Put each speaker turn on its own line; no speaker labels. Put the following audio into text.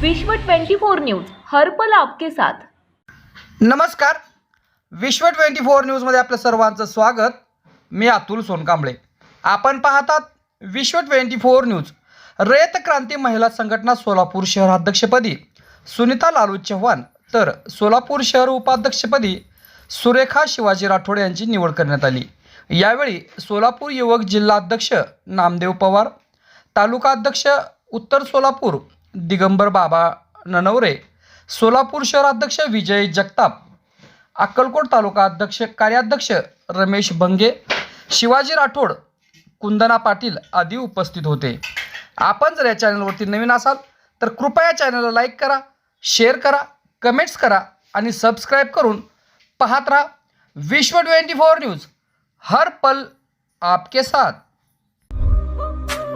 विश्व 24 न्यूज हर्पल आपके साथ.
नमस्कार. विश्व ट्वेंटी फोर न्यूजमध्ये आपलं सर्वांचं स्वागत. मी अतुल सोनकांबळे. आपण पाहतात Vishwa twenty four news. Rayat Kranti महिला संघटना सोलापूर शहराध्यक्षपदी सुनीता लालू चव्हाण तर सोलापूर शहर उपाध्यक्षपदी सुरेखा शिवाजी राठोड यांची निवड करण्यात आली. यावेळी सोलापूर युवक जिल्हाध्यक्ष नामदेव पवार तालुका अध्यक्ष उत्तर सोलापूर दिगंबर बाबा ननवरे सोलापूर शहराध्यक्ष विजय जगताप अक्कलकोट तालुका अध्यक्ष कार्याध्यक्ष रमेश भंगे शिवाजी राठोड कुंदना पाटील आदी उपस्थित होते. आपण जर या चॅनलवरती नवीन असाल तर कृपया चॅनलला लाईक करा शेअर करा कमेंट्स करा आणि सबस्क्राईब करून पाहत राहा. विश्व ट्वेंटी फोर न्यूज हर पल आपके साथ.